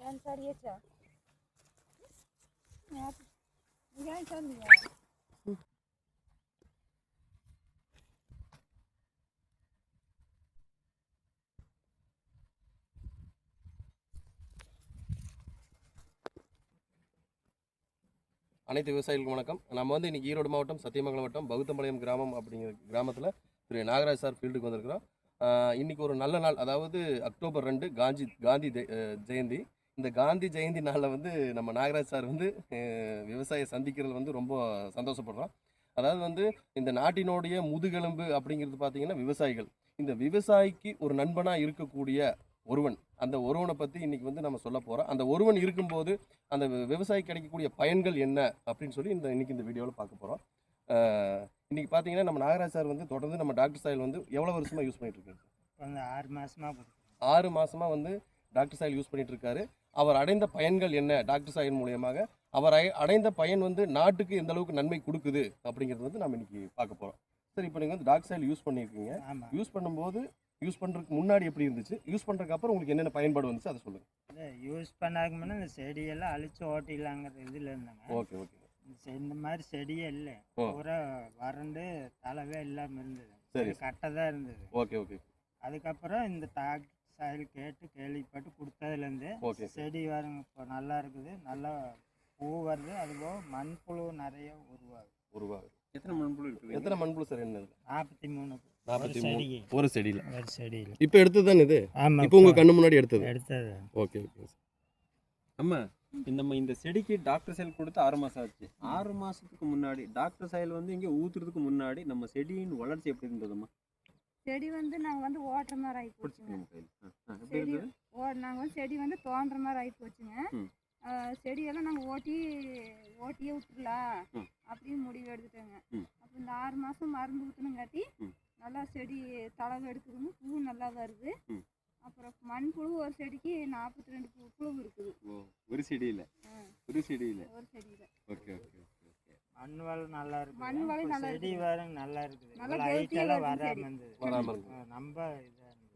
Yan sarıya. Ne yap? Yan sarıya. அனைத்து விவசாயிகளுக்கும் வணக்கம் நம்ம வந்து இன்றைக்கி ஈரோடு மாவட்டம் சத்தியமங்கலம் வட்டம் பௌத்தம்பாளையம் கிராமம் அப்படிங்கிற கிராமத்தில் திரு நாகராஜ் சார் ஃபீல்டுக்கு வந்திருக்கிறோம் இன்றைக்கி இன்னைக்கு ஒரு நல்ல நாள் அதாவது அக்டோபர் ரெண்டு காந்தி காந்தி ஜெ- ஜெயந்தி இந்த காந்தி ஜெயந்தி நாளில் வந்து நம்ம நாகராஜ் சார் வந்து விவசாய சந்திக்கிறது வந்து ரொம்ப சந்தோஷப்படுறோம். அதாவது வந்து இந்த நாட்டினுடைய முதுகெலும்பு அப்படிங்கிறது பார்த்தீங்கன்னா விவசாயிகள். இந்த விவசாயிக்கு ஒரு நண்பனாக இருக்கக்கூடிய ஒருவன் அந்த ஒருவனை பற்றி இன்னைக்கு வந்து நம்ம சொல்ல போகிறோம் அந்த ஒருவன் இருக்கும்போது அந்த வி- விவசாயிக்கு கிடைக்கக்கூடிய பயன்கள் என்ன அப்படின்னு சொல்லி இந்த இன்னைக்கு இந்த வீடியோவில் பார்க்க போகிறோம் இன்னைக்கு பார்த்தீங்கன்னா நம்ம நாகராஜ் சார் வந்து தொடர்ந்து நம்ம டாக்டர் சாயல் வந்து எவ்வளோ வருஷமாக யூஸ் பண்ணிட்டு இருக்காரு? ஆறு மாசமா கொடுக்குறோம் ஆறு மாசமா வந்து டாக்டர் சாயல் யூஸ் பண்ணிட்டு இருக்காரு அவர் அடைந்த பயன்கள் என்ன? டாக்டர் சாயல் மூலியமாக அவர் அடை- அடைந்த பயன் வந்து நாட்டுக்கு எந்த அளவுக்கு நன்மை கொடுக்குது? அப்படிங்கிறது வந்து நம்ம இன்னைக்கு பார்க்க போகிறோம் சரி இப்போ நீங்கள் வந்து டாக்டர் சாயல் யூஸ் பண்ணியிருக்கீங்க. யூஸ் பண்ணும்போது யூஸ் பண்ணுறதுக்கு முன்னாடி எப்படி இருந்துச்சு? யூஸ் பண்ணுறதுக்கு அப்புறம் உங்களுக்கு என்னென்ன பயன்பாடு வந்துச்சு? அதை சொல்லுங்கள் யூஸ் பண்ணாதுக்கு முன்னே இந்த செடியெல்லாம் அழிச்சு ஓட்டிடலாங்கிற இதில் இருந்தாங்க. Okay okay. இந்த மாதிரி செடியே இல்லை. பூரா வறண்டு தலைவே இல்லாமல் இருந்தது. சரி. கட்டை தான் இருந்தது. Okay okay. அதுக்கப்புறம் இந்த டாக் சாயல் கேட்டு கேள்விப்பட்டு கொடுத்ததுலேருந்து ஓகே செடி வருங்க இப்போ நல்லா இருக்குது. நல்லா பூ வருது. அதுபோக மண்புழு நிறைய உருவாகுது. உருவாகுது. எத்தனை மண்புழு இருக்குது எத்தனை மண்புழு சார் என்ன நாற்பத்தி மூணு. நாற்பத்தி ஒரு மூணு. செடிக்கு ஒரு செடியில். ஒரு செடியில். இப்போ எடுத்தது தானே இது? ஆமாம். இப்போ உங்கள் கண்ணு முன்னாடி எடுத்தது? எடுத்தது. ஓகே ஓகே அம்மா இந்த நம்ம இந்த செடிக்கு டாக்டர் சைல் கொடுத்து ஆறு மாசம் ஆச்சு. ஆறு மாசத்துக்கு முன்னாடி டாக்டர் சைல் வந்து இங்க ஊத்துறதுக்கு முன்னாடி நம்ம செடியின் வளர்ச்சி எப்படி இருந்ததும்மா செடி வந்து நாங்கள் வந்து ஓட்டுற மாதிரி ஆகி போச்சுங்க பிடிச்சிக்கோங்க கையில் ஆ, ஆ, எப்படி செடி இருந்தது ஓ நாங்கள் வந்து செடி வந்து தோன்ற மாதிரி ஆகி போச்சுங்க செடியெல்லாம் நாங்கள் ஓட்டி ஓட்டியே விட்டுறலாம் ம். அப்படின்னு முடிவு எடுத்துட்டோங்க. அப்போ இந்த ஆறு மாதம் மருந்து ஊற்றணுங்காட்டி. நல்லா செடி தளவு எடுக்குதுங்க பூ நல்லா வருது. அப்புறம் மண்புழு ஒரு செடிக்கு நாற்பத்தி ரெண்டு பூ புழு இருக்குது ஒரு செடியில. ஒரு செடியில ஒரு செடியில் ஓகே ஓகே மண் வளம் நல்லா இருக்குது மண் வளம் நல்லா செடி. வரும் நல்லா இருக்குது நல்லா வருது வராம. இருந்தது வராம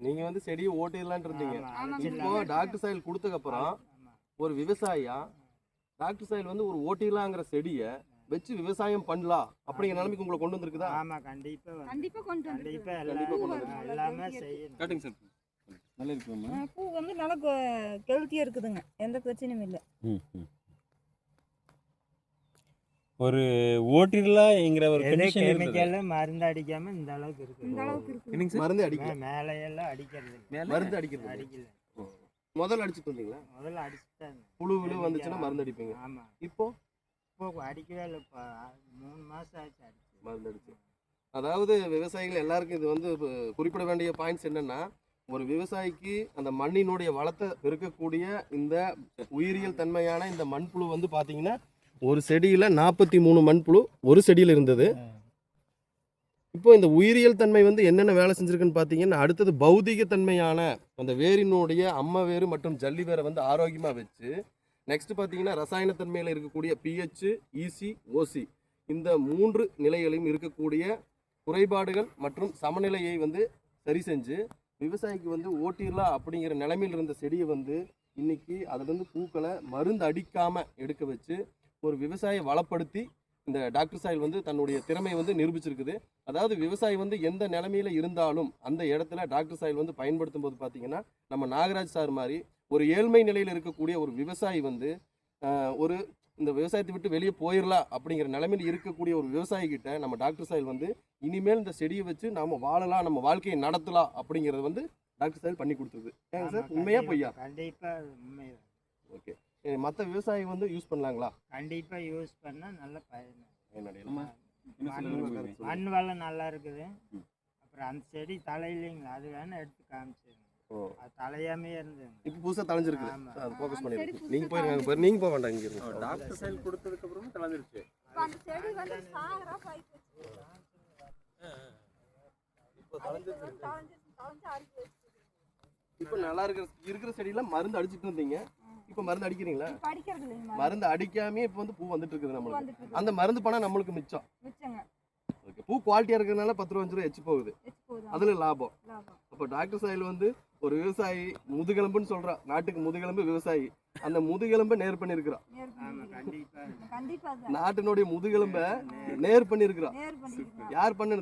நீங்கள் வந்து செடியை ஓட்டிடலான் இருந்தீங்க. இப்போ டாக்டர் சாயல் கொடுத்ததுக்கப்புறம். ஒரு விவசாயியா டாக்டர் சாயல் வந்து ஒரு ஓட்டிடலாங்கிற செடியை வச்சு விவசாயம் பண்ணலாம் அப்படிங்கிற நிலைமைக்கு உங்களை கொண்டு வந்திருக்குதா? ஆமா கண்டிப்பா கண்டிப்பாக கொண்டு கண்டிப்பா கண்டிப்பா கொண்டு வந்து- எல்லாமே செய்யணும். காட்டுங்க சார் நல்லா இருக்குமா? பூ வந்து நல்லா கெழுத்தியாக இருக்குதுங்க. எந்த பிரச்சனையும் இல்லை. ஒரு ஓட்டிடலாங்கிற ஒரு எது கண்டிஷன் இருந்தது. மருந்து அடிக்காம இந்த அளவுக்கு இந்த இருக்குது. அளவுக்கு சார்? மருந்து அடிக்கல. மே- மேலே எல்லாம் அடிக்கிறது மருந்து அடிக்கிறது. இல்ல. அடிக்கல முதல்ல அடிச்சுட்டு வந்தீங்களா? முதல்ல அடிச்சுட்டாங்க புழு விழு வந்துச்சுன்னா மருந்து அடிப்பீங்க. ஆமா. இப்போ? இப்போ அடிக்கவே இல்லை. இப்போ மூணு மாசம் ஆச்சு அடிச்சு. மருந்து அடிச்சு. அதாவது விவசாயிகள் எல்லாருக்கும் இது வந்து குறிப்பிட வேண்டிய பாயிண்ட்ஸ் என்னன்னா ஒரு விவசாயிக்கு அந்த மண்ணினுடைய வளத்தை பெருக்கக்கூடிய இந்த உயிரியல் தன்மையான இந்த மண்புழு வந்து பார்த்தீங்கன்னா ஒரு செடியில் நாற்பத்தி மூணு மண்புழு ஒரு செடியில் இருந்தது. இப்போ இந்த உயிரியல் தன்மை வந்து என்னென்ன வேலை செஞ்சிருக்குன்னு பார்த்தீங்கன்னா அடுத்தது பௌதிக தன்மையான அந்த வேரினுடைய அம்மா வேறு மற்றும் ஜல்லி வேரை வந்து ஆரோக்கியமாக வச்சு நெக்ஸ்ட் பார்த்தீங்கன்னா ரசாயன தன்மையில் இருக்கக்கூடிய பிஹெச் இசி ஓசி இந்த மூன்று நிலைகளையும் இருக்கக்கூடிய குறைபாடுகள் மற்றும் சமநிலையை வந்து சரி செஞ்சு விவசாயிக்கு வந்து ஓட்டிடலாம் அப்படிங்கிற நிலைமையில் இருந்த செடியை வந்து இன்னைக்கு அதுலேருந்து பூக்களை மருந்து அடிக்காமல் எடுக்க வச்சு ஒரு விவசாய வளப்படுத்தி இந்த டாக்டர் சாயில் வந்து தன்னுடைய திறமையை வந்து நிரூபிச்சிருக்குது. அதாவது விவசாயி வந்து எந்த நிலைமையில இருந்தாலும் அந்த இடத்துல டாக்டர் சாயில் வந்து பயன்படுத்தும் போது பார்த்தீங்கன்னா நம்ம நாகராஜ் சார் மாதிரி ஒரு ஏழ்மை நிலையில் இருக்கக்கூடிய ஒரு விவசாயி வந்து ஒரு இந்த விவசாயத்தை விட்டு வெளியே போயிடலாம் அப்படிங்கிற நிலைமையில் இருக்கக்கூடிய ஒரு விவசாயி கிட்ட நம்ம டாக்டர் சாயில் வந்து இனிமேல் இந்த செடியை வச்சு நாம வாழலாம் நம்ம வாழ்க்கையை நடத்தலாம் அப்படிங்கிறது வந்து டாக்டர் சாயில் பண்ணி கொடுத்தது ஏங்க சார்? உண்மையா பொய்யா? கண்டிப்பா உண்மைதான். ஓகே. மற்ற விவசாயி வந்து யூஸ் பண்ணலாங்களா? கண்டிப்பா யூஸ் பண்ணா நல்ல பயன். மண் வளம் நல்லா இருக்குது. அப்புறம் அந்த செடி தலையிலைங்களா? அது வேணா எடுத்து காமிச்சிருங்க. ஓ. அது தலையாமே இருந்தது இப்போ புதுசாக தலைஞ்சிருக்கு ஆமா. அது ஃபோக்கஸ் பண்ணிருக்கு நீங்கள் போயிருங்க போய் நீங்கள் போக வேண்டாம் இங்கே டாக்டர் சைல் கொடுத்ததுக்கு அப்புறமா கலந்துருச்சு இப்ப அந்த செடி வந்து சாகரா போயிட்டு இப்போ நல்லா இருக்கிற இருக்கிற செடியெல்லாம் மருந்து அடிச்சிட்டு இருந்தீங்க இப்போ மருந்து அடிக்கிறீங்களா? மருந்து அடிக்காமே இப்போ வந்து பூ வந்துட்டு இருக்குது நம்மளுக்கு. அந்த மருந்து பணம் நம்மளுக்கு மிச்சம். மிச்சங்க. ஓகே பூ குவாலிட்டியாக இருக்கிறதுனால பத்து ரூபா அஞ்சு ரூபா எச்சு போகுது. அதில் லாபம். அப்போ டாக்டர் சாயில் வந்து ஒரு விவசாயி முதுகெலும்புன்னு சொல்கிறான் நாட்டுக்கு முதுகெலும்பு விவசாயி. அந்த முதுகெலும்பை நேர் பண்ணிருக்கிறோம் நாட்டினுடைய முதுகெலும்பை நேர் பண்ணிருக்கிறோம் யார் தான்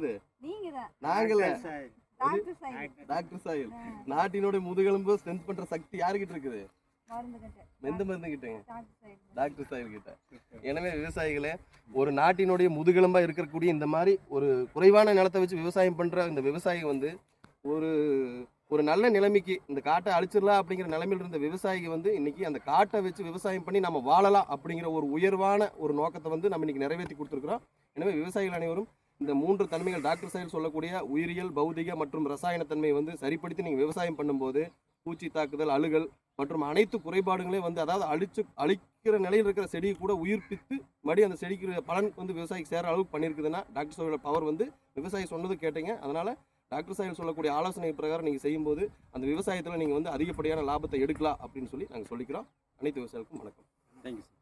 நாங்கள. Doctor soil. நாட்டினுடைய முதுகெலும்பு ஸ்ட்ரென்த் பண்ற சக்தி யாருக்கிட்ட இருக்குது? எந்த மருந்து கிட்டங்க டாக்டர் சாயில் கிட்ட. எனவே விவசாயிகளே ஒரு நாட்டினுடைய முதுகெலும்பா இருக்கக்கூடிய இந்த மாதிரி ஒரு குறைவான நிலத்தை வச்சு விவசாயம் பண்ற இந்த விவசாயி வந்து ஒரு ஒரு நல்ல நிலைமைக்கு இந்த காட்டை அழிச்சிடலாம் அப்படிங்கிற நிலைமையில் இருந்த விவசாயிக்கு வந்து இன்னைக்கு அந்த காட்டை வச்சு விவசாயம் பண்ணி நம்ம வாழலாம் அப்படிங்கிற ஒரு உயர்வான ஒரு நோக்கத்தை வந்து நம்ம இன்னைக்கு நிறைவேற்றி கொடுத்துருக்குறோம். எனவே விவசாயிகள் அனைவரும் இந்த மூன்று தன்மைகள் டாக்டர் சாயில் சொல்லக்கூடிய உயிரியல் பௌதிக மற்றும் ரசாயன தன்மையை வந்து சரிப்படுத்தி நீங்கள் விவசாயம் பண்ணும்போது பூச்சி தாக்குதல் அழுகல் மற்றும் அனைத்து குறைபாடுகளையும் வந்து அதாவது அழிச்சு அழிக்கிற நிலையில் இருக்கிற செடியை கூட உயிர்ப்பித்து மறுபடியும் அந்த செடிக்கு பலன் வந்து விவசாயிக்கு சேர அளவுக்கு பண்ணியிருக்குதுன்னா டாக்டர் சாயோட பவர் வந்து விவசாயி சொன்னது கேட்டீங்க. அதனால டாக்டர் சாயல் சொல்லக்கூடிய ஆலோசனை பிரகாரம் நீங்கள் செய்யும்போது அந்த விவசாயத்தில் நீங்கள் வந்து அதிகப்படியான லாபத்தை எடுக்கலாம் அப்படின்னு சொல்லி நாங்கள் சொல்லிக்கிறோம். அனைத்து விவசாயிகளுக்கும் வணக்கம். Thank you sir